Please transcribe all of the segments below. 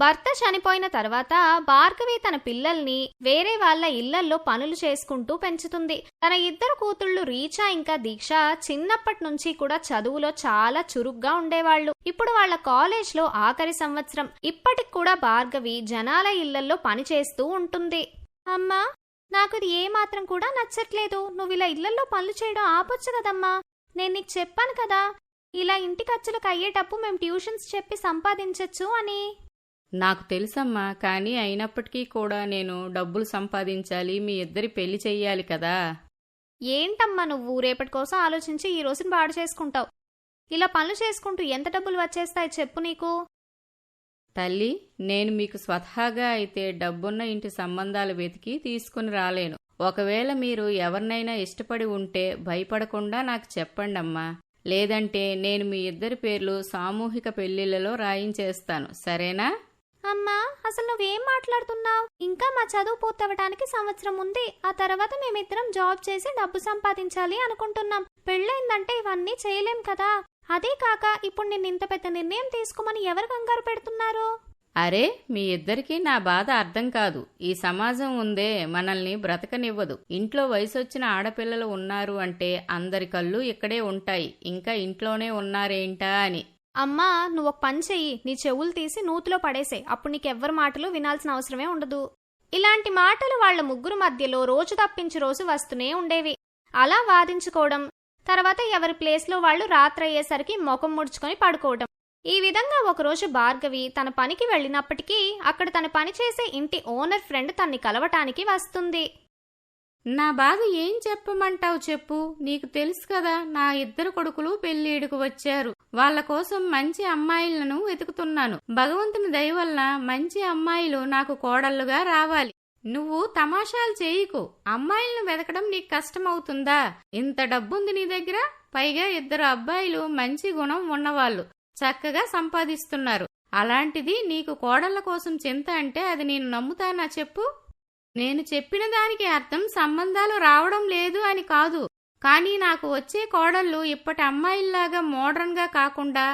భర్త చనిపోయిన తర్వాత భార్గవి తన పిల్లల్ని వేరే వాళ్ళ ఇళ్ళల్లో పనులు చేసుకుంటూ పెంచుతుంది. తన ఇద్దరు కూతుళ్ళు రీచా ఇంకా దీక్ష చిన్నప్పటి నుంచి కూడా చదువులో చాలా చురుగ్గా ఉండేవాళ్ళు. ఇప్పుడు వాళ్ళ కాలేజ్లో ఆఖరి సంవత్సరం. ఇప్పటికి కూడా భార్గవి జనాల ఇళ్ళల్లో పని చేస్తూ ఉంటుంది. అమ్మా నాకు ఇది ఏమాత్రం కూడా నచ్చట్లేదు. నువ్వు ఇలా ఇళ్ళల్లో పనులు చేయడం ఆపొచ్చు కదమ్మా. నేను నీకు చెప్పాను కదా ఇలా ఇంటి ఖర్చులకు అయ్యేటప్పు మేము ట్యూషన్స్ చెప్పి సంపాదించొచ్చు అని. నాకు తెలుసమ్మా కానీ అయినప్పటికీ కూడా నేను డబ్బులు సంపాదించాలి మీ ఇద్దరి పెళ్ళి చెయ్యాలి కదా. ఏంటమ్మా నువ్వు? రేపటి కోసం ఆలోచించి ఈ రోజుని పాడు చేసుకుంటావు. ఇలా పనులు చేసుకుంటూ ఎంత డబ్బులు వచ్చేస్తాయి చెప్పు నీకు? తల్లి నేను మీకు స్వతహాగా అయితే డబ్బున్న ఇంటి సంబంధాలు వెతికి తీసుకుని రాలేను. ఒకవేళ మీరు ఎవరినైనా ఇష్టపడి ఉంటే భయపడకుండా నాకు చెప్పండమ్మా. లేదంటే నేను మీ ఇద్దరి పేర్లు సామూహిక పెళ్ళిళ్ళలో రాయించేస్తాను. సరేనా? అమ్మా అసలు నువ్వేం మాట్లాడుతున్నావు? ఇంకా మా చదువు పూర్తవడానికి సంవత్సరం ఉంది. ఆ తర్వాత మేమిద్దరం జాబ్ చేసి డబ్బు సంపాదించాలి అనుకుంటున్నాం. పెళ్ళైందంటే ఇవన్నీ చేయలేం కదా. అదే కాక ఇప్పుడు నిన్ను ఇంత పెద్ద నిర్ణయం తీసుకోమని ఎవరు కంగారు పెడుతున్నారు? అరే మీ ఇద్దరికీ నా బాధ అర్థం కాదు. ఈ సమాజం ఉందే మనల్ని బ్రతకనివ్వదు. ఇంట్లో వయసొచ్చిన ఆడపిల్లలు ఉన్నారు అంటే అందరి కళ్ళు ఇక్కడే ఉంటాయి. ఇంకా ఇంట్లోనే ఉన్నారేంటా అని. అమ్మా నువ్వు ఒక పని చెయ్యి. నీ చెవులు తీసి నూతిలో పడేసే అప్పుడు నీకెవ్వరి మాటలు వినాల్సిన అవసరమే ఉండదు. ఇలాంటి మాటలు వాళ్ళ ముగ్గురు మధ్యలో రోజు తప్పించి రోజు వస్తూనే ఉండేవి. అలా వాదించుకోవడం తర్వాత ఎవరి ప్లేస్లో వాళ్ళు రాత్రయ్యేసరికి ముఖం ముడుచుకొని పడుకోవడం. ఈ విధంగా ఒకరోజు భార్గవి తన పనికి వెళ్ళినప్పటికీ అక్కడ తన పని చేసే ఇంటి ఓనర్ ఫ్రెండ్ తన్ని కలవటానికి వస్తుంది. నా బాధ ఏం చెప్పమంటావు చెప్పు. నీకు తెలుసు కదా నా ఇద్దరు కొడుకులు పెళ్ళిడుకు వచ్చారు. వాళ్ళ కోసం మంచి అమ్మాయిలను వెతుకుతున్నాను. భగవంతుని దయవల్ల మంచి అమ్మాయిలు నాకు కోడళ్ళుగా రావాలి. నువ్వు తమాషాలు చేయకు. అమ్మాయిలను వెతకడం నీకు కష్టమవుతుందా? ఇంత డబ్బుంది నీ దగ్గర? పైగా ఇద్దరు అబ్బాయిలు మంచి గుణం ఉన్నవాళ్ళు. చక్కగా సంపాదిస్తున్నారు. అలాంటిది నీకు కోడళ్ళ కోసం చింత అంటే అది నేను నమ్ముతానా చెప్పు? నేను చెప్పిన దానికి అర్థం సంబంధాలు రావడం లేదు అని కాదు. కానీ నాకు వచ్చే కోడళ్ళు ఇప్పటి అమ్మాయిల్లాగా మోడర్న్గా కాకుండా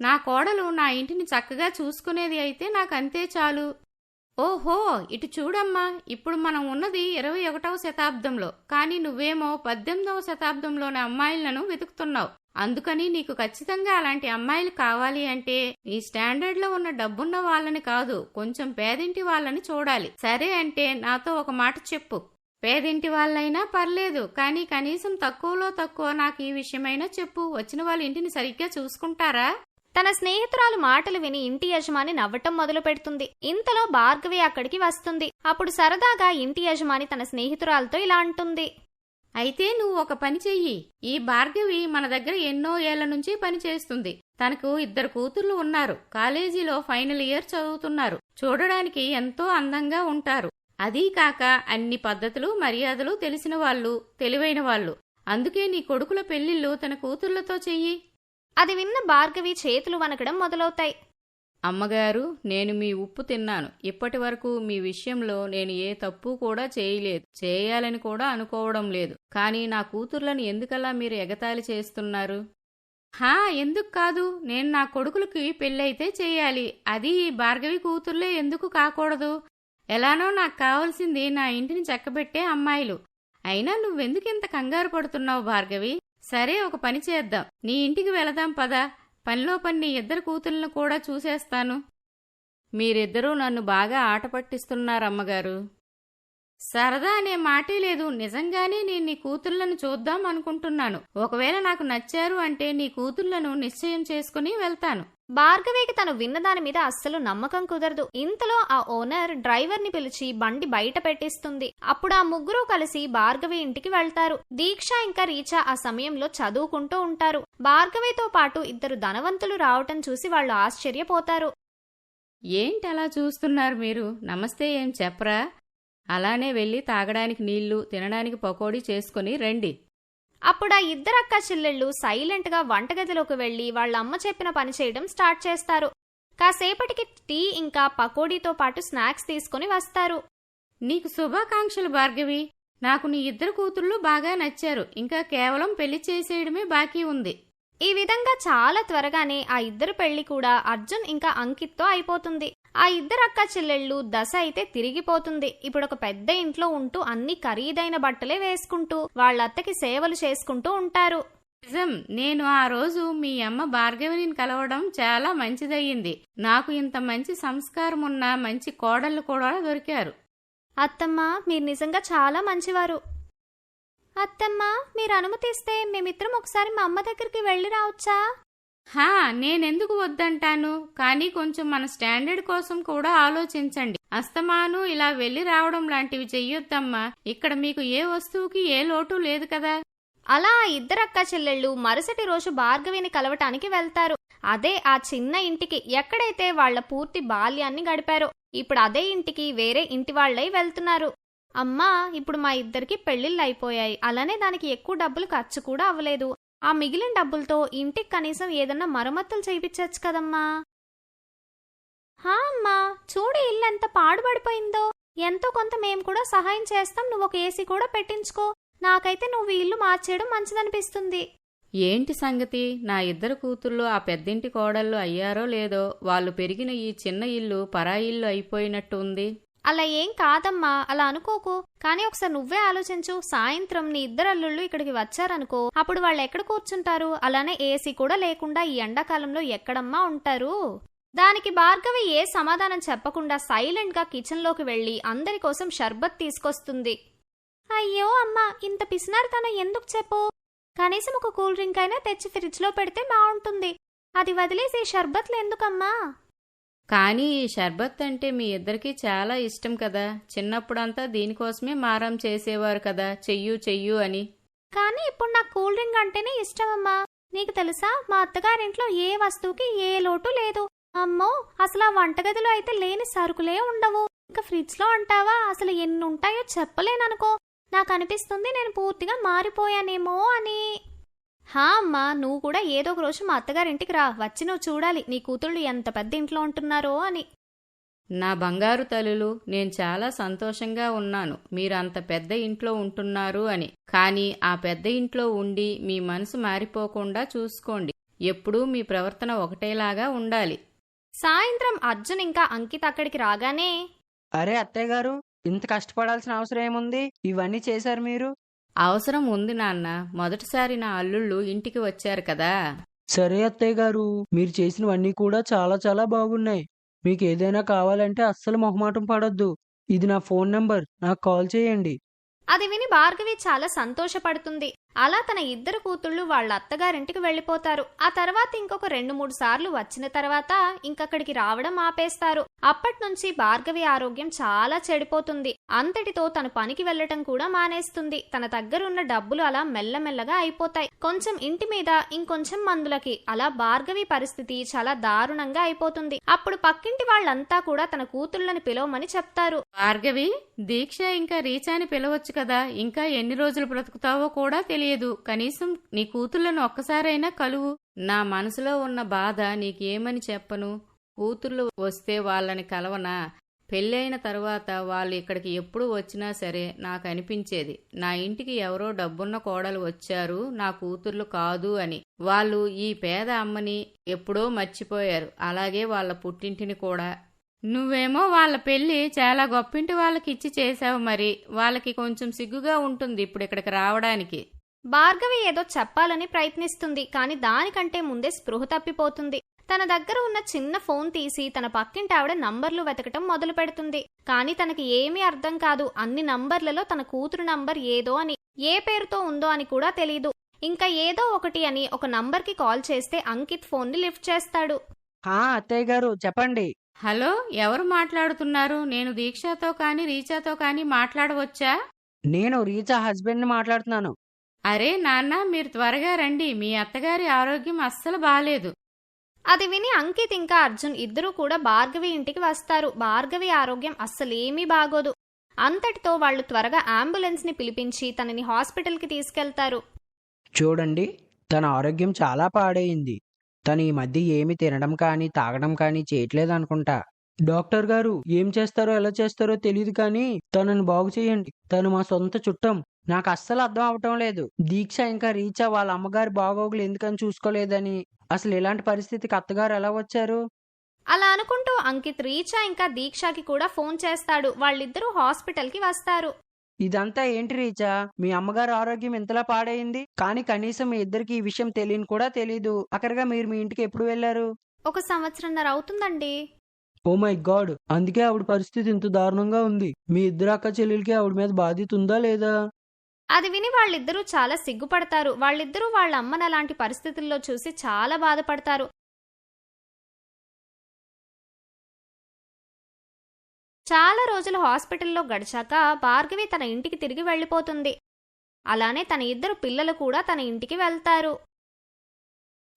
నా కోడలు నా ఇంటిని చక్కగా చూసుకునేది అయితే నాకు అంతే చాలు. ఓహో ఇటు చూడమ్మా. ఇప్పుడు మనం ఉన్నది ఇరవై ఒకటవ శతాబ్దంలో. కానీ నువ్వేమో పద్దెనిమిదవ శతాబ్దంలోని అమ్మాయిలను వెతుకుతున్నావు. అందుకని నీకు ఖచ్చితంగా అలాంటి అమ్మాయిలు కావాలి అంటే నీ స్టాండర్డ్లో ఉన్న డబ్బున్న వాళ్ళని కాదు కొంచెం పేదింటి వాళ్ళని చూడాలి. సరే అంటే నాతో ఒక మాట చెప్పు. పేదింటి వాళ్ళైనా పర్లేదు కానీ కనీసం తక్కువలో తక్కువ నాకు ఈ విషయమైనా చెప్పు. వచ్చిన వాళ్ళ ఇంటిని సరిగ్గా చూసుకుంటారా? తన స్నేహితురాలు మాటలు విని ఇంటి యజమాని నవ్వటం మొదలు పెడుతుంది. ఇంతలో భార్గవి అక్కడికి వస్తుంది. అప్పుడు సరదాగా ఇంటి యజమాని తన స్నేహితురాలతో ఇలా అంటుంది. అయితే నువ్వు ఒక పని చెయ్యి. ఈ భార్గవి మన దగ్గర ఎన్నో ఏళ్ళ నుంచి పనిచేస్తుంది తనకు ఇద్దరు కూతుర్లు ఉన్నారు. కాలేజీలో ఫైనల్ ఇయర్ చదువుతున్నారు. చూడడానికి ఎంతో అందంగా ఉంటారు. అదీ కాక అన్ని పద్ధతులు మర్యాదలు తెలిసిన వాళ్ళు తెలివైన వాళ్ళు. అందుకే నీ కొడుకుల పెళ్ళిళ్ళు తన కూతుర్లతో చెయ్యి. అది విన్న భార్గవి చేతులు వనకడం మొదలవుతాయి. అమ్మగారు నేను మీ ఉప్పు తిన్నాను. ఇప్పటి వరకు మీ విషయంలో నేను ఏ తప్పు కూడా చేయలేదు. చేయాలని కూడా అనుకోవడం లేదు. కానీ నా కూతుర్లను ఎందుకలా మీరు ఎగతాళి చేస్తున్నారు? హా ఎందుకు కాదు. నేను నా కొడుకులకి పెళ్ళైతే చేయాలి. అది భార్గవి కూతుర్లే ఎందుకు కాకూడదు? ఎలానో నాకు కావాల్సింది నా ఇంటిని చక్కబెట్టే అమ్మాయిలు. అయినా నువ్వెందుకు ఇంత కంగారు పడుతున్నావు భార్గవి? సరే ఒక పని చేద్దాం. నీ ఇంటికి వెళదాం పదా. పనిలో పని ఇద్దరు కూతుళ్ళను కూడా చూసేస్తాను. మీరిద్దరూ నన్ను బాగా ఆట పట్టిస్తున్నారమ్మగారు. సరదా అనే మాటే లేదు. నిజంగానే నేను నీ కూతుర్లను చూద్దాం అనుకుంటున్నాను. ఒకవేళ నాకు నచ్చారు అంటే నీ కూతుర్లను నిశ్చయం చేసుకుని వెళ్తాను. భార్గవికి తను విన్నదాని మీద అస్సలు నమ్మకం కుదరదు. ఇంతలో ఆ ఓనర్ డ్రైవర్ని పిలిచి బండి బయట పెట్టిస్తుంది. అప్పుడు ఆ ముగ్గురు కలిసి భార్గవి ఇంటికి వెళ్తారు. దీక్ష ఇంకా రీచా ఆ సమయంలో చదువుకుంటూ ఉంటారు. భార్గవితో పాటు ఇద్దరు ధనవంతులు రావటం చూసి వాళ్ళు ఆశ్చర్యపోతారు. ఏంటి అలా చూస్తున్నారు మీరు? నమస్తే ఏం చెప్పరా? అలానే వెళ్ళి తాగడానికి నీళ్ళు తినడానికి పకోడీ చేసుకుని రండి. అప్పుడు ఆ ఇద్దరు అక్క చెల్లెళ్ళు సైలెంట్గా వంటగదిలోకి వెళ్ళి వాళ్ళ అమ్మ చెప్పిన పని చేయడం స్టార్ట్ చేస్తారు. కాసేపటికి టీ ఇంకా పకోడీతో పాటు స్నాక్స్ తీసుకుని వస్తారు. నీకు శుభాకాంక్షలు భార్గవి. నాకు నీ ఇద్దరు కూతుళ్ళు బాగా నచ్చారు. ఇంకా కేవలం పెళ్ళి చేసేయడమే బాకీ ఉంది. ఈ విధంగా చాలా త్వరగానే ఆ ఇద్దరు పెళ్ళి కూడా అర్జున్ ఇంకా అంకిత్తో అయిపోతుంది. ఆ ఇద్దరు అక్క చెల్లెళ్ళు దశ అయితే తిరిగిపోతుంది. ఇప్పుడు ఒక పెద్ద ఇంట్లో ఉంటూ అన్ని ఖరీదైన బట్టలే వేసుకుంటూ వాళ్ళ అత్తకి సేవలు చేసుకుంటూ ఉంటారు. నిజం నేను ఆ రోజు మీ అమ్మ భార్గవిని కలవడం చాలా మంచిదయ్యింది. నాకు ఇంత మంచి సంస్కారం ఉన్న మంచి కోడళ్ళు కూడా దొరికారు. అత్తమ్మ మీరు నిజంగా చాలా మంచివారు. అత్తమ్మ మీరు అనుమతిస్తే మేమిద్దరం ఒకసారి మా అమ్మ దగ్గరికి వెళ్ళి రావచ్చా? హా నేనెందుకు వద్దంటాను? కానీ కొంచెం మన స్టాండర్డ్ కోసం కూడా ఆలోచించండి. అస్తమాను ఇలా వెళ్ళి రావడం లాంటివి చెయ్యొద్దమ్మా. ఇక్కడ మీకు ఏ వస్తువుకి ఏ లోటు లేదు కదా. అలా ఇద్దరక్క ఇద్దరు చెల్లెళ్ళు మరుసటి రోజు భార్గవిని కలవటానికి వెళ్తారు. అదే ఆ చిన్న ఇంటికి ఎక్కడైతే వాళ్ళ పూర్తి బాల్యాన్ని గడిపారో ఇప్పుడు అదే ఇంటికి వేరే ఇంటి వాళ్ళై వెళ్తున్నారు. అమ్మా ఇప్పుడు మా ఇద్దరికి పెళ్ళిళ్ళు అయిపోయాయి అలానే దానికి ఎక్కువ డబ్బులు ఖర్చు కూడా అవ్వలేదు. ఆ మిగిలిన డబ్బులతో ఇంటికి కనీసం ఏదన్నా మరమ్మతులు చేయించచ్చు కదమ్మా. హా అమ్మా చూడు ఇల్లు ఎంత పాడుపడిపోయిందో ఎంతో కొంత మేము కూడా సహాయం చేస్తాం నువ్వు ఒక ఏసీ కూడా పెట్టించుకో. నాకైతే నువ్వు ఇల్లు మార్చేయడం మంచిదనిపిస్తుంది. ఏంటి సంగతి? నా ఇద్దరు కూతుళ్ళు ఆ పెద్దింటి కోడళ్ళు అయ్యారో లేదో వాళ్ళు పెరిగిన ఈ చిన్న ఇల్లు పరాయిల్లు అయిపోయినట్టు ఉంది. అలా ఏం కాదమ్మా అలా అనుకోకు. కానీ ఒకసారి నువ్వే ఆలోచించు సాయంత్రం నీ ఇద్దరు అల్లుళ్ళు ఇక్కడికి వచ్చారనుకో. అప్పుడు వాళ్ళు ఎక్కడ కూర్చుంటారు? అలానే ఏసీ కూడా లేకుండా ఈ ఎండాకాలంలో ఎక్కడమ్మా ఉంటారు? దానికి భార్గవి ఏ సమాధానం చెప్పకుండా సైలెంట్గా వెళ్ళి వెళ్ళి అందరి కోసం షర్బత్ తీసుకొస్తుంది. అయ్యో అమ్మా ఇంత పిసినారితనం ఎందుకు చెప్పు? కనీసం ఒక కూల్ డ్రింక్ అయినా తెచ్చి ఫ్రిడ్జ్లో పెడితే బాగుంటుంది. అది వదిలేసి షర్బత్లు ఎందుకమ్మా? కానీ ఈ షర్బత్ అంటే మీ ఇద్దరికీ చాలా ఇష్టం కదా. చిన్నప్పుడంతా దీనికోసమే మారం చేసేవారు కదా. చెయ్యు చెయ్యు అని. కానీ ఇప్పుడు నాకు కూల్ డ్రింక్ అంటేనే ఇష్టమమ్మా. నీకు తెలుసా? మా అత్తగారింట్లో ఏ వస్తువుకి ఏ లోటు లేదు. అమ్మో అసలు ఆ వంటగదిలో అయితే లేని సరుకులే ఉండవు. ఇంకా ఫ్రిడ్జ్లో అంటావా? అసలు ఎన్ని ఉంటాయో చెప్పలేననుకో. నాకు అనిపిస్తుంది నేను పూర్తిగా మారిపోయానేమో అని. హా అమ్మా నువ్వు కూడా ఏదో ఒక రోజు మా అత్తగారింటికి రా. వచ్చి నువ్వు చూడాలి. నీ కూతుళ్ళు ఎంత పెద్ద ఇంట్లో ఉంటున్నారో అని. నా బంగారు తల్లులు నేను చాలా సంతోషంగా ఉన్నాను. మీరు అంత పెద్ద ఇంట్లో ఉంటున్నారు అని. కానీ ఆ పెద్ద ఇంట్లో ఉండి మీ మనసు మారిపోకుండా చూసుకోండి. ఎప్పుడూ మీ ప్రవర్తన ఒకటేలాగా ఉండాలి. సాయంత్రం అర్జున్ ఇంకా అంకిత్ అక్కడికి రాగానే అరే అత్తయ్య గారు ఇంత కష్టపడాల్సిన అవసరం ఏముంది? ఇవన్నీ చేశారు మీరు? అవసరం ఉంది నాన్న. మొదటిసారి నా అల్లుళ్ళు ఇంటికి వచ్చారు కదా. సరే అత్తయ్య గారు మీరు చేసినవన్నీ కూడా చాలా చాలా బాగున్నాయి. మీకు ఏదైనా కావాలంటే అస్సలు మొహమాటం పడొద్దు. ఇది నా ఫోన్ నంబర్ నాకు కాల్ చేయండి. అది విని భార్గవి చాలా సంతోషపడుతుంది. అలా తన ఇద్దరు కూతుళ్ళు వాళ్ళ అత్తగారింటికి వెళ్ళిపోతారు. ఆ తర్వాత ఇంకొక రెండు మూడు సార్లు వచ్చిన తర్వాత ఇంకక్కడికి రావడం ఆపేస్తారు. అప్పటినుంచి భార్గవి ఆరోగ్యం చాలా చెడిపోతుంది. అంతటితో తన పనికి వెళ్ళటం కూడా మానేస్తుంది. తన దగ్గరున్న డబ్బులు అలా మెల్లమెల్లగా అయిపోతాయి. కొంచెం ఇంటి మీద ఇంకొంచెం మందులకి అలా భార్గవి పరిస్థితి చాలా దారుణంగా అయిపోతుంది. అప్పుడు పక్కింటి వాళ్ళంతా కూడా తన కూతుళ్ళని పిలవమని చెప్తారు. భార్గవి దీక్ష ఇంకా రీచాని పిలవచ్చు కదా. ఇంకా ఎన్ని రోజులు బ్రతుకుతావో కూడా తెలియదు. కనీసం నీ కూతుళ్ళను ఒక్కసారైనా కలువు. నా మనసులో ఉన్న బాధ నీకేమని చెప్పను? కూతుర్లు వస్తే వాళ్ళని కలవనా? పెళ్ళైన తరువాత వాళ్ళు ఇక్కడికి ఎప్పుడు వచ్చినా సరే నాకు అనిపించేది నా ఇంటికి ఎవరో డబ్బున్న కోడలు వచ్చారు. నా కూతుర్లు కాదు అని. వాళ్ళు ఈ పేద అమ్మని ఎప్పుడో మర్చిపోయారు. అలాగే వాళ్ళ పుట్టింటిని కూడా. నువ్వేమో వాళ్ళ పెళ్ళి చాలా గొప్పింటి వాళ్ళకి ఇచ్చి చేసావు మరి. వాళ్ళకి కొంచెం సిగ్గుగా ఉంటుంది ఇప్పుడు ఇక్కడికి రావడానికి. భార్గవి ఏదో చెప్పాలని ప్రయత్నిస్తుంది కానీ దానికంటే ముందే స్పృహ తప్పిపోతుంది. తన దగ్గర ఉన్న చిన్న ఫోన్ తీసి తన పక్కింటి ఆవిడ నంబర్లు వెతకటం మొదలు పెడుతుంది. కానీ తనకి ఏమీ అర్థం కాదు అన్ని నంబర్లలో తన కూతురు నంబర్ ఏదో అని ఏ పేరుతో ఉందో అని కూడా తెలీదు. ఇంకా ఏదో ఒకటి అని ఒక నంబర్కి కాల్ చేస్తే అంకిత్ ఫోన్ని లిఫ్ట్ చేస్తాడు. హా అత్తయ్య గారు చెప్పండి. హలో ఎవరు మాట్లాడుతున్నారు? నేను దీక్షతో కానీ రీచాతో కానీ మాట్లాడవచ్చా? నేను రీచా హస్బెండ్ని మాట్లాడుతున్నాను. అరే నాన్న మీరు త్వరగా రండి. మీ అత్తగారి ఆరోగ్యం అస్సలు బాలేదు. అది విని అంకిత్ ఇంకా అర్జున్ ఇద్దరూ కూడా భార్గవి ఇంటికి వస్తారు. భార్గవి ఆరోగ్యం అస్సలేమీ బాగోదు. అంతటితో వాళ్ళు త్వరగా అంబులెన్స్ని పిలిపించి తనని హాస్పిటల్కి తీసుకెళ్తారు. చూడండి తన ఆరోగ్యం చాలా పాడైంది. తను ఈ మధ్య ఏమి తినడం కానీ తాగడం కానీ చేయట్లేదు అనుకుంటా డాక్టర్ గారు ఏం చేస్తారో ఎలా చేస్తారో తెలియదు కానీ తనని బాగు చేయండి. తను మా సొంత చుట్టం. నాకు అస్సలు అర్థం అవటం లేదు. దీక్ష ఇంకా రీచా వాళ్ళ అమ్మగారి బాగోగులు ఎందుకని చూసుకోలేదని. అసలు ఇలాంటి పరిస్థితికి అత్తగారు ఎలా వచ్చారు? అలా అనుకుంటూ అంకిత్ రీచా ఇంకా దీక్షకి కూడా ఫోన్ చేస్తాడు. వాళ్ళిద్దరూ హాస్పిటల్కి వస్తారు. ఇదంతా ఏంటి రీచా? మీ అమ్మగారు ఆరోగ్యం ఇంతలా పాడైంది? కానీ కనీసం మీ ఇద్దరికి ఈ విషయం తెలియని కూడా తెలీదు. అక్కడగా మీరు మీ ఇంటికి ఎప్పుడు వెళ్ళారు? ఒక సంవత్సరంన్నర అవుతుందండి. Oh my god! అందుకే ఆవిడ పరిస్థితి ఇంత దారుణంగా ఉంది. మీ ఇద్దరు అక్క చెల్లెలకి ఆవిడ మీద బాధ్యత ఉందా లేదా? అది విని వాళ్ళిద్దరూ చాలా సిగ్గుపడతారు. వాళ్ళిద్దరూ వాళ్ళ అమ్మని అలాంటి పరిస్థితుల్లో చూసి చాలా బాధపడతారు. చాలా రోజులు హాస్పిటల్లో గడిచాక భార్గవి తన ఇంటికి తిరిగి వెళ్ళిపోతుంది. అలానే తన ఇద్దరు పిల్లలు కూడా తన ఇంటికి వెళ్తారు.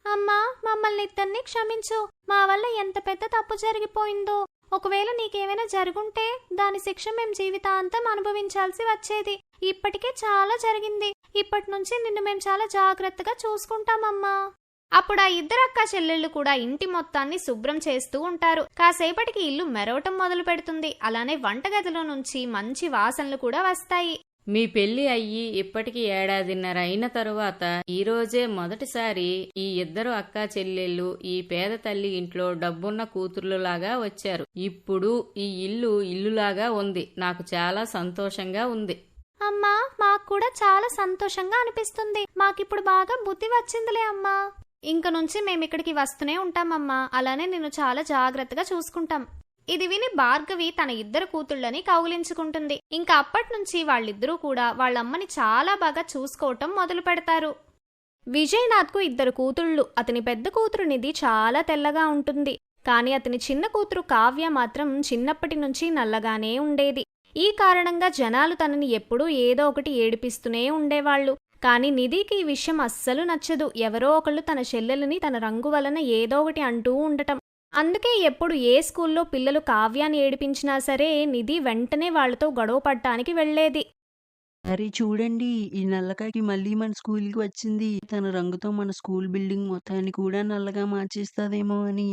అమ్మా మమ్మల్ని ఇద్దరిని క్షమించు. మా వల్ల ఎంత పెద్ద తప్పు జరిగిపోయిందో. ఒకవేళ నీకేమైనా జరుగుంటే దాని శిక్ష మేం జీవితాంతం అనుభవించాల్సి వచ్చేది. ఇప్పటికే చాలా జరిగింది. ఇప్పటి నుంచి నిన్ను మేం చాలా జాగ్రత్తగా చూసుకుంటామమ్మా. అప్పుడు ఆ ఇద్దరు అక్క చెల్లెళ్ళు కూడా ఇంటి మొత్తాన్ని శుభ్రం చేస్తూ ఉంటారు. కాసేపటికి ఇల్లు మెరవటం మొదలు పెడుతుంది అలానే వంటగదిలో నుంచి మంచి వాసనలు కూడా వస్తాయి. మీ పెళ్ళి అయ్యి ఇప్పటికి ఏడాదిన్నర అయిన తరువాత ఈరోజే మొదటిసారి ఈ ఇద్దరు అక్కా చెల్లెళ్ళు ఈ పేద తల్లి ఇంట్లో డబ్బున్న కూతుర్లులాగా వచ్చారు. ఇప్పుడు ఈ ఇల్లు ఇల్లులాగా ఉంది. నాకు చాలా సంతోషంగా ఉంది. అమ్మా మాకు కూడా చాలా సంతోషంగా అనిపిస్తుంది. మాకిప్పుడు బాగా బుద్ధి వచ్చిందిలే అమ్మా. ఇంక నుంచి మేము ఇక్కడికి వస్తూనే ఉంటామమ్మా. అలానే నిన్ను చాలా జాగ్రత్తగా చూసుకుంటాం. ఇది విని భార్గవి తన ఇద్దరు కూతుళ్ళని కౌగిలించుకుంటుంది. ఇంకా అప్పటి నుంచి వాళ్ళిద్దరూ కూడా వాళ్ళమ్మని చాలా బాగా చూసుకోవటం మొదలు పెడతారు. విజయనాథ్కు ఇద్దరు కూతుళ్ళు అతని పెద్ద కూతురు నిధి చాలా తెల్లగా ఉంటుంది. కానీ అతని చిన్న కూతురు కావ్య మాత్రం చిన్నప్పటి నుంచి నల్లగానే ఉండేది. ఈ కారణంగా జనాలు తనని ఎప్పుడూ ఏదో ఒకటి ఏడిపిస్తూనే ఉండేవాళ్ళు. కానీ నిధికి ఈ విషయం అస్సలు నచ్చదు. ఎవరో ఒకళ్ళు తన చెల్లెలని తన రంగు వలన ఏదో ఒకటి అంటూ ఉండటం. అందుకే ఎప్పుడు ఏ స్కూల్లో పిల్లలు కావ్యాన్ని ఏడిపించినా సరే నిధి వెంటనే వాళ్ళతో గొడవ పడ్డానికి వెళ్ళేది అరే చూడండి ఈ నల్లకాకి మళ్ళీ మన స్కూల్కి వచ్చింది. తన రంగుతో మన స్కూల్ బిల్డింగ్ మొత్తాన్ని కూడా నల్లగా మార్చేస్తాదేమో అని.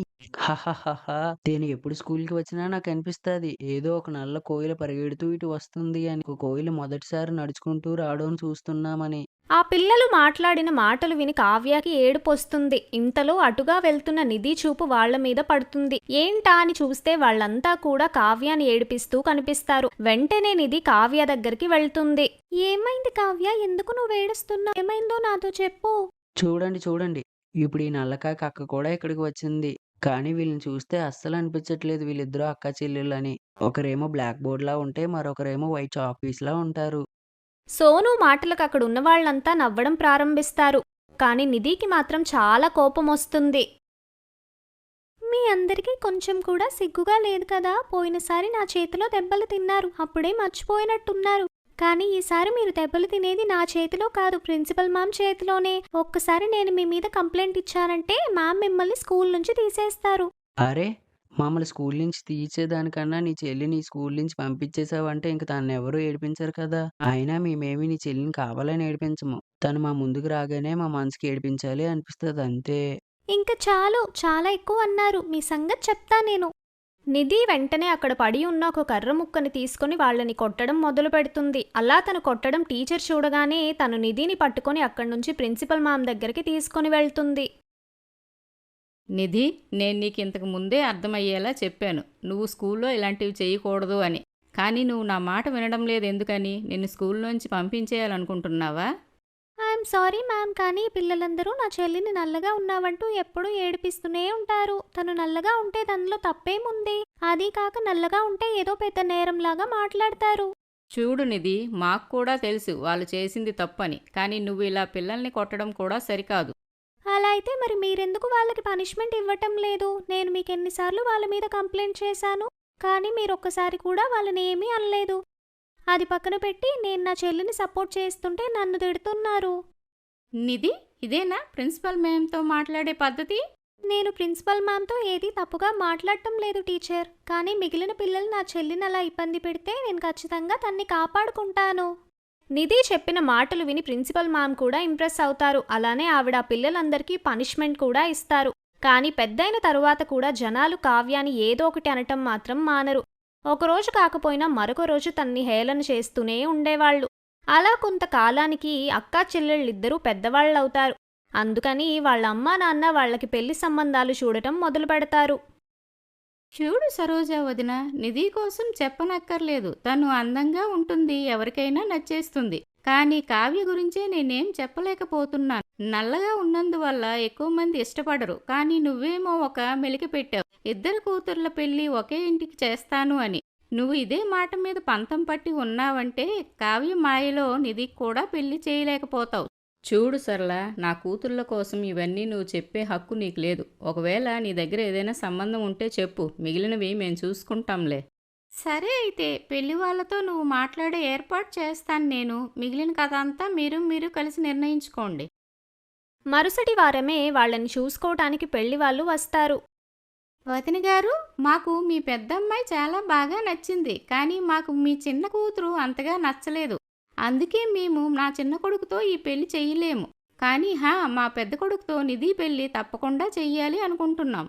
నేను ఎప్పుడు స్కూల్కి వచ్చినా నాకు అనిపిస్తుంది. ఏదో ఒక నల్ల కోయిల పరిగెడుతూ ఇటు వస్తుంది అని. ఒక కోయిల మొదటిసారి నడుచుకుంటూ రావడం చూస్తున్నామని. ఆ పిల్లలు మాట్లాడిన మాటలు విని కావ్యకి ఏడుపొస్తుంది. ఇంతలో అటుగా వెళ్తున్న నిధి చూపు వాళ్ళ మీద పడుతుంది. ఏంటా అని చూస్తే వాళ్ళంతా కూడా కావ్యాన్ని ఏడిపిస్తూ కనిపిస్తారు. వెంటనే నిధి కావ్య దగ్గరికి వెళ్తుంది. ఏమైంది కావ్య? ఎందుకు నువ్వు ఏడుస్తున్నా ఏమైందో నాతో చెప్పు. చూడండి చూడండి. ఇప్పుడు ఈ నల్లకాకి అక్క కూడా ఇక్కడికి వచ్చింది. కానీ వీళ్ళని చూస్తే అస్సలు అనిపించట్లేదు వీళ్ళిద్దరూ అక్క చెల్లెళ్ళని. ఒకరేమో బ్లాక్ బోర్డ్ లా ఉంటే మరొకరేమో వైట్ చాక్ పీస్ లా ఉంటారు. సోను మాటలకు అక్కడ ఉన్న వాళ్ళంతా నవ్వడం ప్రారంభిస్తారు. కానీ నిధికి మాత్రం చాలా కోపం వస్తుంది మీ అందరికీ కొంచెం కూడా సిగ్గుగా లేదు కదా? పోయినసారి నా చేతిలో దెబ్బలు తిన్నారు. అప్పుడే మర్చిపోయినట్టున్నారు. కానీ ఈసారి మీరు దెబ్బలు తినేది నా చేతిలో కాదు ప్రిన్సిపల్ మ్యామ్ చేతిలోనే. ఒక్కసారి నేను మీ మీద కంప్లైంట్ ఇచ్చానంటే మ్యామ్ మిమ్మల్ని స్కూల్ నుంచి తీసేస్తారు. అరే మమ్మల్ని స్కూల్ నుంచి తీయించేదానికన్నా నీ చెల్లిని స్కూల్ నుంచి పంపించేసావంటే ఇంక తను ఎవరూ ఏడిపించరు కదా. అయినా మేమేమి నీ చెల్లిని కావాలని ఏడిపించము. తను మా ముందుకు రాగానే మా మనసుకి ఏడిపించాలి అనిపిస్తుంది అంతే. ఇంకా చాలు చాలా ఎక్కువ అన్నారు. మీ సంగతి చెప్తా నేను. నిధి వెంటనే అక్కడ పడి ఉన్న ఒక కర్ర ముక్కని తీసుకొని వాళ్ళని కొట్టడం మొదలు పెడుతుంది. అలా తను కొట్టడం టీచర్ చూడగానే తను నిధిని పట్టుకొని అక్కడి నుంచి ప్రిన్సిపల్ మామ్ దగ్గరికి తీసుకొని వెళ్తుంది. నిధి నేను నీకు ఇంతకు ముందే అర్థమయ్యేలా చెప్పాను. నువ్వు స్కూల్లో ఇలాంటివి చేయకూడదు అని. కానీ నువ్వు నా మాట వినడం లేదు ఎందుకని? నిన్ను స్కూల్లోంచి పంపించేయాలనుకుంటున్నావా? ఐఎమ్ సారీ మ్యామ్ కానీ పిల్లలందరూ నా చెల్లిని నల్లగా ఉన్నావంటూ ఎప్పుడూ ఏడిపిస్తూనే ఉంటారు. తను నల్లగా ఉంటే దానిలో తప్పేముంది? అది కాక నల్లగా ఉంటే ఏదో పెద్ద నేరంలాగా మాట్లాడతారు. చూడు నిధి మాకు కూడా తెలుసు వాళ్ళు చేసింది తప్పని. కానీ నువ్వు ఇలా పిల్లల్ని కొట్టడం కూడా సరికాదు. అలా అయితే మరి మీరెందుకు వాళ్ళకి పనిష్మెంట్ ఇవ్వటం లేదు? నేను మీకు ఎన్నిసార్లు వాళ్ళ మీద కంప్లైంట్ చేశాను కానీ మీరు ఒక్కసారి కూడా వాళ్ళని ఏమీ అనలేదు. అది పక్కన పెట్టి నేను నా చెల్లిని సపోర్ట్ చేస్తుంటే నన్ను తిడుతున్నారు. నిధి ఇదేనా ప్రిన్సిపల్ మేంతో మాట్లాడే పద్ధతి? నేను ప్రిన్సిపల్ మ్యామ్తో ఏది తప్పుగా మాట్లాడటం లేదు టీచర్ కానీ మిగిలిన పిల్లలు నా చెల్లిని అలా ఇబ్బంది పెడితే నేను ఖచ్చితంగా తన్ని కాపాడుకుంటాను. నిధి చెప్పిన మాటలు విని ప్రిన్సిపల్ మ్యామ్ కూడా ఇంప్రెస్ అవుతారు. అలానే ఆవిడ పిల్లలందరికీ పనిష్మెంట్ కూడా ఇస్తారు. కానీ పెద్దయిన తరువాత కూడా జనాలు కావ్యాన్ని ఏదో ఒకటి అనటం మాత్రం మానరు. ఒకరోజు కాకపోయినా మరొక రోజు తన్ని హేళన చేస్తూనే ఉండేవాళ్ళు. అలా కొంతకాలానికి అక్కా చెల్లెళ్ళిద్దరూ పెద్దవాళ్ళవుతారు. అందుకని వాళ్ళ అమ్మా నాన్న వాళ్ళకి పెళ్ళి సంబంధాలు చూడటం మొదలు పెడతారు చూడు సరోజ వదిన నిధి కోసం చెప్పనక్కర్లేదు. తను అందంగా ఉంటుంది ఎవరికైనా నచ్చేస్తుంది. కానీ కావ్య గురించే నేనేం చెప్పలేకపోతున్నాను. నల్లగా ఉన్నందువల్ల ఎక్కువ మంది ఇష్టపడరు. కానీ నువ్వేమో ఒక మెలికి పెట్టావు. ఇద్దరు కూతుర్ల పెళ్ళి ఒకే ఇంటికి చేస్తాను అని. నువ్వు ఇదే మాట మీద పంతం పట్టి ఉన్నావంటే కావ్య మాయలో నిధికి కూడా పెళ్ళి చేయలేకపోతావు. చూడు సరళ నా కూతుర్ల కోసం ఇవన్నీ నువ్వు చెప్పే హక్కు నీకు లేదు. ఒకవేళ నీ దగ్గర ఏదైనా సంబంధం ఉంటే చెప్పు. మిగిలినవి మేము చూసుకుంటాంలే. సరే అయితే పెళ్ళి వాళ్ళతో నువ్వు మాట్లాడే ఏర్పాటు చేస్తాను నేను. మిగిలిన కథ అంతా మీరు మీరు కలిసి నిర్ణయించుకోండి. మరుసటి వారమే వాళ్ళని చూసుకోవటానికి పెళ్ళి వాళ్ళు వస్తారు. వదిన గారు మాకు మీ పెద్దమ్మాయి చాలా బాగా నచ్చింది. కానీ మాకు మీ చిన్న కూతురు అంతగా నచ్చలేదు. అందుకే మేము నా చిన్న కొడుకుతో ఈ పెళ్ళి చెయ్యలేము కానీ హా మా పెద్ద కొడుకుతో నిధి పెళ్ళి తప్పకుండా చెయ్యాలి అనుకుంటున్నాం.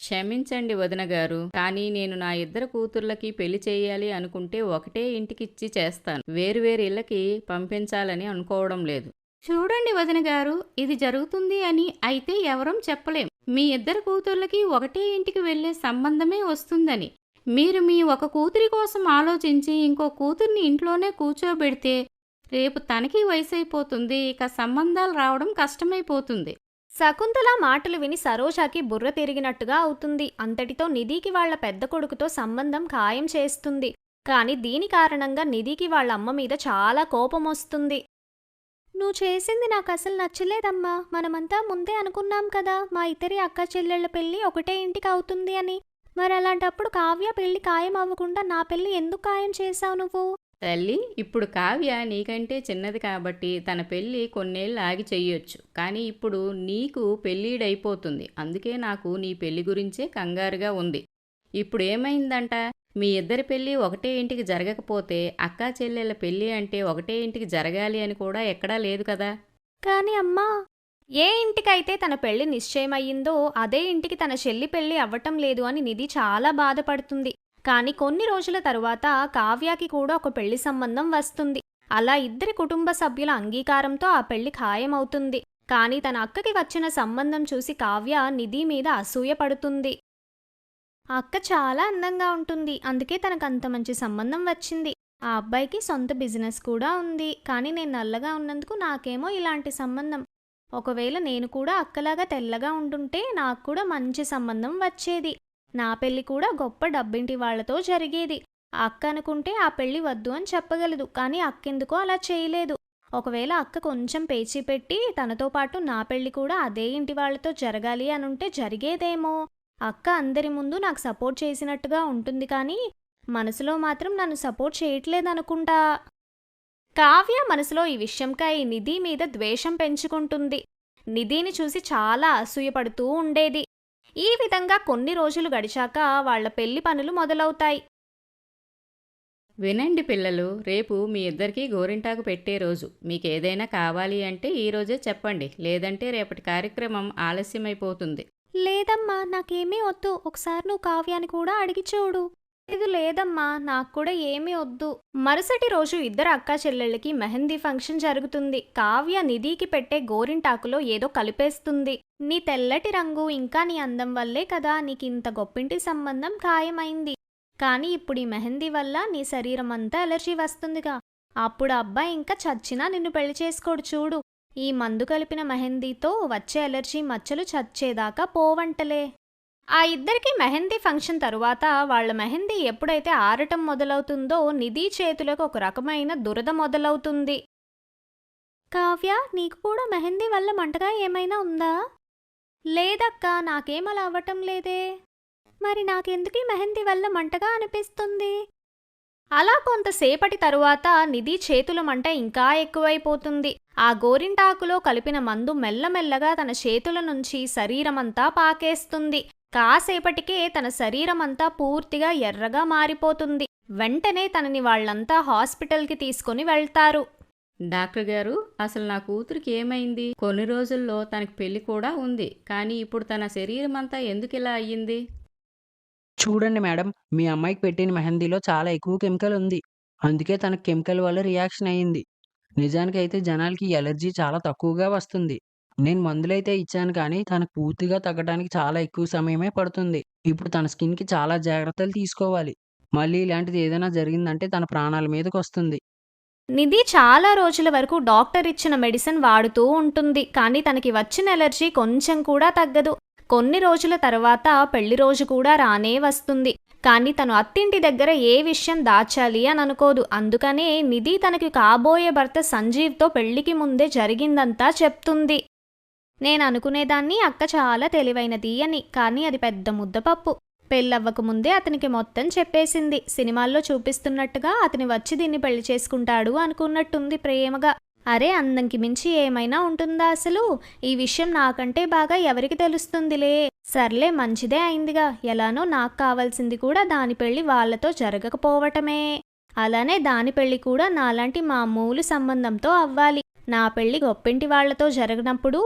క్షమించండి వదిన గారు కానీ నేను నా ఇద్దరు కూతుర్లకి పెళ్ళి చేయాలి అనుకుంటే ఒకటే ఇంటికిచ్చి చేస్తాను. వేరువేరు ఇళ్ళకి పంపించాలని అనుకోవడం లేదు. చూడండి వదిన గారు ఇది జరుగుతుంది అని అయితే ఎవరం చెప్పలేం. మీ ఇద్దరు కూతుర్లకి ఒకటే ఇంటికి వెళ్ళే సంబంధమే వస్తుందని. మీరు మీ ఒక కూతురి కోసం ఆలోచించి ఇంకో కూతుర్ని ఇంట్లోనే కూర్చోబెడితే రేపు తనకి వయసైపోతుంది ఇక సంబంధాలు రావడం కష్టమైపోతుంది. శకుంతల మాటలు విని సరోజాకి బుర్ర తిరిగినట్టుగా అవుతుంది. అంతటితో నిధికి వాళ్ళ పెద్ద కొడుకుతో సంబంధం ఖాయం చేస్తుంది. కాని దీని కారణంగా నిధికి వాళ్ళ అమ్మ మీద చాలా కోపం వస్తుంది. నువ్వు చేసింది నాకు అసలు నచ్చలేదమ్మా. మనమంతా ముందే అనుకున్నాం కదా మా ఇద్దరి అక్క చెల్లెళ్ళ పెళ్ళి ఒకటే ఇంటికి అవుతుంది అని. మరి అలాంటప్పుడు కావ్య పెళ్ళి ఖాయం అవ్వకుండా నా పెళ్ళి ఎందుకు ఖాయం చేశావు నువ్వు? తల్లి ఇప్పుడు కావ్య నీకంటే చిన్నది కాబట్టి తన పెళ్ళి కొన్నేళ్ళు ఆగి చెయ్యొచ్చు. కానీ ఇప్పుడు నీకు పెళ్ళీడైపోతుంది. అందుకే నాకు నీ పెళ్ళి గురించే కంగారుగా ఉంది. ఇప్పుడు ఏమైందంట? మీ ఇద్దరి పెళ్ళి ఒకటే ఇంటికి జరగకపోతే అక్కా చెల్లెళ్ళ పెళ్ళి అంటే ఒకటే ఇంటికి జరగాలి అని కూడా ఎక్కడా లేదు కదా? కాని అమ్మా ఏ ఇంటికైతే తన పెళ్ళి నిశ్చయమయ్యిందో అదే ఇంటికి తన చెల్లి పెళ్ళి అవ్వటం లేదు అని నిధి చాలా బాధపడుతుంది. కానీ కొన్ని రోజుల తరువాత కావ్యకి కూడా ఒక పెళ్ళి సంబంధం వస్తుంది. అలా ఇద్దరి కుటుంబ సభ్యుల అంగీకారంతో ఆ పెళ్ళి ఖాయమవుతుంది. కానీ తన అక్కకి వచ్చిన సంబంధం చూసి కావ్య నిధి మీద అసూయ పడుతుంది ఆ అక్క చాలా అందంగా ఉంటుంది. అందుకే తనకు అంత మంచి సంబంధం వచ్చింది. ఆ అబ్బాయికి సొంత బిజినెస్ కూడా ఉంది. కానీ నేను నల్లగా ఉన్నందుకు నాకేమో ఇలాంటి సంబంధం. ఒకవేళ నేను కూడా అక్కలాగా తెల్లగా ఉండుంటే నాకు కూడా మంచి సంబంధం వచ్చేది. నా పెళ్ళి కూడా గొప్ప డబ్బింటి వాళ్ళతో జరిగేది. అక్క అనుకుంటే ఆ పెళ్ళి వద్దు అని చెప్పగలదు కానీ అక్కెందుకో అలా చేయలేదు. ఒకవేళ అక్క కొంచెం పేచీ పెట్టి తనతో పాటు నా పెళ్ళి కూడా అదే ఇంటి వాళ్ళతో జరగాలి అనుంటే జరిగేదేమో. అక్క అందరి ముందు నాకు సపోర్ట్ చేసినట్టుగా ఉంటుంది కానీ మనసులో మాత్రం నన్ను సపోర్ట్ చేయట్లేదనుకుంటా కావ్య మనసులో ఈ విషయంకై నిధి మీద ద్వేషం పెంచుకుంటుంది. నిధిని చూసి చాలా అసూయపడుతూ ఉండేది. ఈ విధంగా కొన్ని రోజులు గడిచాక వాళ్ళ పెళ్ళి పనులు మొదలవుతాయి. వినండి పిల్లలు రేపు మీ ఇద్దరికీ గోరింటాకు పెట్టే రోజు. మీకు ఏదైనా కావాలి అంటే ఈ రోజే చెప్పండి. లేదంటే రేపటి కార్యక్రమం ఆలస్యమైపోతుంది. లేదమ్మా నాకేమీ వద్దు. ఒకసారి నువ్వు కావ్యాన్ని కూడా అడిగి చూడు. ఇది లేదమ్మా నాకు కూడా ఏమీ వద్దు. మరుసటి రోజు ఇద్దరు అక్కా చెల్లెళ్ళకి మెహందీ ఫంక్షన్ జరుగుతుంది. కావ్య నిధికి పెట్టే గోరింటాకులో ఏదో కలిపేస్తుంది. నీ తెల్లటి రంగు ఇంకా నీ అందం వల్లే కదా నీకు ఇంత గొప్పింటి సంబంధం ఖాయమైంది. కానీ ఇప్పుడు ఈ మెహందీ వల్ల నీ శరీరం అంతా ఎలర్జీ వస్తుందిగా. అప్పుడు అబ్బాయి ఇంకా చచ్చినా నిన్ను పెళ్ళి చేసుకోడు చూడు. ఈ మందు కలిపిన మెహందీతో వచ్చే ఎలర్జీ మచ్చలు చచ్చేదాకా పోవంటలే. ఆ ఇద్దరికి మెహందీ ఫంక్షన్ తరువాత వాళ్ళ మెహందీ ఎప్పుడైతే ఆరటం మొదలవుతుందో నిధి చేతులకు ఒక రకమైన దురద మొదలవుతుంది. కావ్య నీకు కూడా మెహందీ వల్ల మంటగా ఏమైనా ఉందా? లేదక్కా నాకేం అలా అవ్వటం లేదే. మరి నాకెందుకు ఈ మెహందీ వల్ల మంటగా అనిపిస్తుంది? అలా కొంతసేపటి తరువాత నిధి చేతుల మంట ఇంకా ఎక్కువైపోతుంది. ఆ గోరింటాకులో కలిపిన మందు మెల్లమెల్లగా తన చేతుల నుంచి శరీరమంతా పాకేస్తుంది. కాసేపటికే తన శరీరమంతా పూర్తిగా ఎర్రగా మారిపోతుంది. వెంటనే తనని వాళ్ళంతా హాస్పిటల్కి తీసుకుని వెళ్తారు. డాక్టర్ గారు అసలు నా కూతురికి ఏమైంది? కొన్ని రోజుల్లో తనకి పెళ్ళి కూడా ఉంది. కానీ ఇప్పుడు తన శరీరం అంతా ఎందుకు ఇలా అయ్యింది? చూడండి మేడం మీ అమ్మాయికి పెట్టిన మెహందీలో చాలా ఎక్కువ కెమికల్ ఉంది. అందుకే తనకు కెమికల్ వల్ల రియాక్షన్ అయ్యింది. నిజానికైతే జనాలకి ఎలర్జీ చాలా తక్కువగా వస్తుంది. నేను మందులైతే ఇచ్చాను కానీ తనకు పూర్తిగా తగ్గడానికి చాలా ఎక్కువ సమయమే పడుతుంది. ఇప్పుడు తన స్కిన్‌కి చాలా జాగ్రత్తలు తీసుకోవాలి. మళ్ళీ ఇలాంటిది ఏదైనా జరిగిందంటే తన ప్రాణాల మీదకొస్తుంది. నిధి చాలా రోజుల వరకు డాక్టర్ ఇచ్చిన మెడిసిన్ వాడుతూ ఉంటుంది కానీ తనకి వచ్చిన ఎలర్జీ కొంచెం కూడా తగ్గదు కొన్ని రోజుల తర్వాత పెళ్ళి రోజు కూడా రానే వస్తుంది కానీ తను అత్తింటి దగ్గర ఏ విషయం దాచాలి అని అనుకోదు అందుకనే నిధి తనకి కాబోయే భర్త సంజీవ్తో పెళ్ళికి ముందే జరిగిందంతా చెప్తుంది నేను అనుకునేదాన్ని అక్క చాలా తెలివైనది అని కానీ అది పెద్ద ముద్దపప్పు. పెళ్ళవ్వక ముందే అతనికి మొత్తం చెప్పేసింది. సినిమాల్లో చూపిస్తున్నట్టుగా అతని వచ్చి దీన్ని పెళ్ళి చేసుకుంటాడు అనుకున్నట్టుంది ప్రేమగా. అరే అందంకి మించి ఏమైనా ఉంటుందా అసలు? ఈ విషయం నాకంటే బాగా ఎవరికి తెలుస్తుందిలే? సర్లే మంచిదే అయిందిగా. ఎలానో నాకు కావాల్సింది కూడా దాని పెళ్ళి వాళ్ళతో జరగకపోవటమే. అలానే దాని పెళ్ళి కూడా నాలాంటి మామూలు సంబంధంతో అవ్వాలి. నా పెళ్ళి గొప్పింటి వాళ్ళతో జరగనప్పుడు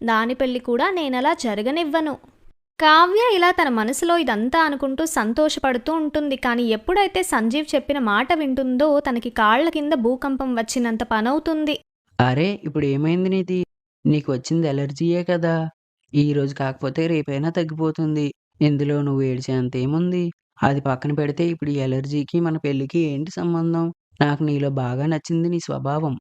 దాని పెళ్ళి కూడా నేనలా జరగనివ్వను కావ్య ఇలా తన మనసులో ఇదంతా అనుకుంటూ సంతోషపడుతూ ఉంటుంది కానీ ఎప్పుడైతే సంజీవ్ చెప్పిన మాట వింటుందో తనకి కాళ్ళ కింద భూకంపం వచ్చినంత పనవుతుంది అరే ఇప్పుడు ఏమైంది నీది? నీకు వచ్చింది ఎలర్జీయే కదా! ఈ రోజు కాకపోతే రేపైనా తగ్గిపోతుంది. ఇందులో నువ్వు ఏడ్చేంత ఏముంది? అది పక్కన పెడితే ఇప్పుడు ఈ ఎలర్జీకి మన పెళ్ళికి ఏంటి సంబంధం? నాకు నీలో బాగా నచ్చింది నీ స్వభావం.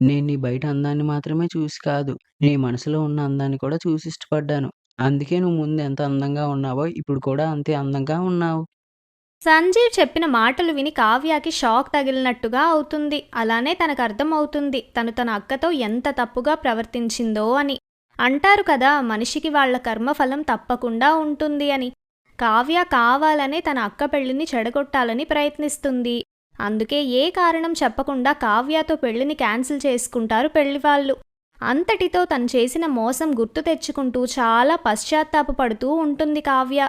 నేను నీ బయట అందాన్ని మాత్రమే చూసి కాదు, నీ మనసులో ఉన్న అందాన్ని కూడా చూసి ఇష్టపడ్డాను. అందుకే నువ్వు ముందు ఎంత అందంగా ఉన్నావో ఇప్పుడు కూడా అంతే అందంగా ఉన్నావు. సంజీవ్ చెప్పిన మాటలు విని కావ్యకి షాక్ తగిలినట్టుగా అవుతుంది అలానే తనకు అర్థమవుతుంది తను తన అక్కతో ఎంత తప్పుగా ప్రవర్తించిందో అని అంటారు కదా మనిషికి వాళ్ళ కర్మఫలం తప్పకుండా ఉంటుంది అని కావ్య కావాలనే తన అక్క పెళ్ళిని చెడగొట్టాలని ప్రయత్నిస్తుంది అందుకే ఏ కారణం చెప్పకుండా కావ్యతో పెళ్ళిని క్యాన్సిల్ చేసుకుంటారు పెళ్ళివాళ్ళు. అంతటితో తను చేసిన మోసం గుర్తు తెచ్చుకుంటూ చాలా పశ్చాత్తాపపడుతూ ఉంటుంది కావ్య.